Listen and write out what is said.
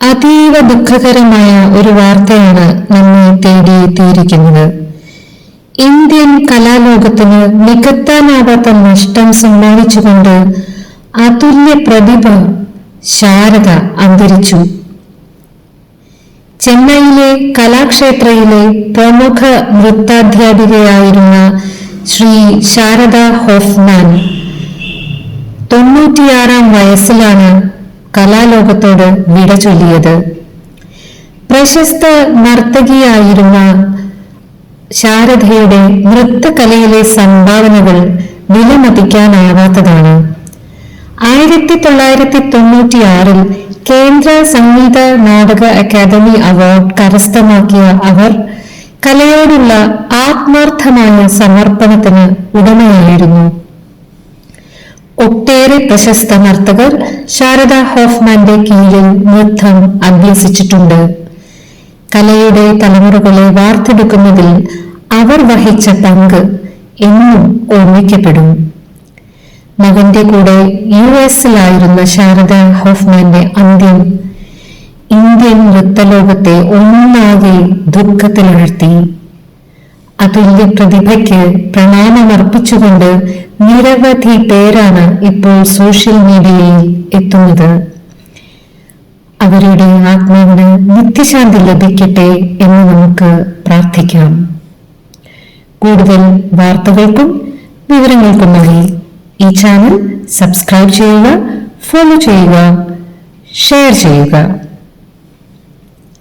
അതീവ ദുഃഖകരമായ ഒരു വാർത്തയാണ് നമ്മെ തേടിയെത്തിയിരിക്കുന്നത്. ഇന്ത്യൻ കലാലോകത്തിന് നികത്താനാവാത്ത നഷ്ടം സമ്മാനിച്ചുകൊണ്ട് അതുല്യ പ്രതിഭ ശാരദ അന്തരിച്ചു. ചെന്നൈയിലെ കലാക്ഷേത്രയിലെ പ്രമുഖ നൃത്താധ്യാപികയായിരുന്ന ശ്രീ ശാരദ ഹോഫ്മാൻ തൊണ്ണൂറ്റിയാറാം വയസ്സിലാണ് കലാലോകത്തോട് വിട ചൊല്ലിയത്. പ്രശസ്ത നർത്തകിയായിരുന്ന ശാരദയുടെ നൃത്തകലയിലെ സംഭാവനകൾ വിലമതിക്കാനാവാത്തതാണ്. ആയിരത്തി തൊള്ളായിരത്തി തൊണ്ണൂറ്റിയാറിൽ കേന്ദ്ര സംഗീത നാടക അക്കാദമി അവാർഡ് കരസ്ഥമാക്കിയ അവർ കലയോടുള്ള ആത്മാർത്ഥമായ സമർപ്പണത്തിന് ഉടമയായിരുന്നു. ഒട്ടേറെ പ്രശസ്ത നർത്തകർ ശാരദ ഹോഫ്മാന്റെ കീഴിൽ നൃത്തം അഭ്യസിച്ചിട്ടുണ്ട്. കലയുടെ തലമുറകളെ വാർത്തെടുക്കുന്നതിൽ അവർ വഹിച്ച പങ്ക് എന്നും ഓർമ്മിക്കപ്പെടും. മകന്റെ കൂടെ യു എസിലായിരുന്ന ശാരദ ഹോഫ്മാന്റെ അന്ത്യം ഇന്ത്യൻ നൃത്തലോകത്തെ ഒന്നാകെ ദുഃഖത്തിലാഴ്ത്തി അതുല്യ പ്രതിഭയ്ക്ക് പ്രണാമമർപ്പിച്ചുകൊണ്ട് നിരവധി പേരാണ് ഇപ്പോൾ സോഷ്യൽ മീഡിയയിൽ എത്തുന്നത്. അവരുടെ ആത്മാവിന് നിത്യശാന്തി ലഭിക്കട്ടെ എന്ന് നമുക്ക് പ്രാർത്ഥിക്കാം. കൂടുതൽ വാർത്തകൾക്കും വിവരങ്ങൾക്കുമായി ഈ ചാനൽ സബ്സ്ക്രൈബ് ചെയ്യുക ഫോളോ ചെയ്യുക ഷെയർ ചെയ്യുക.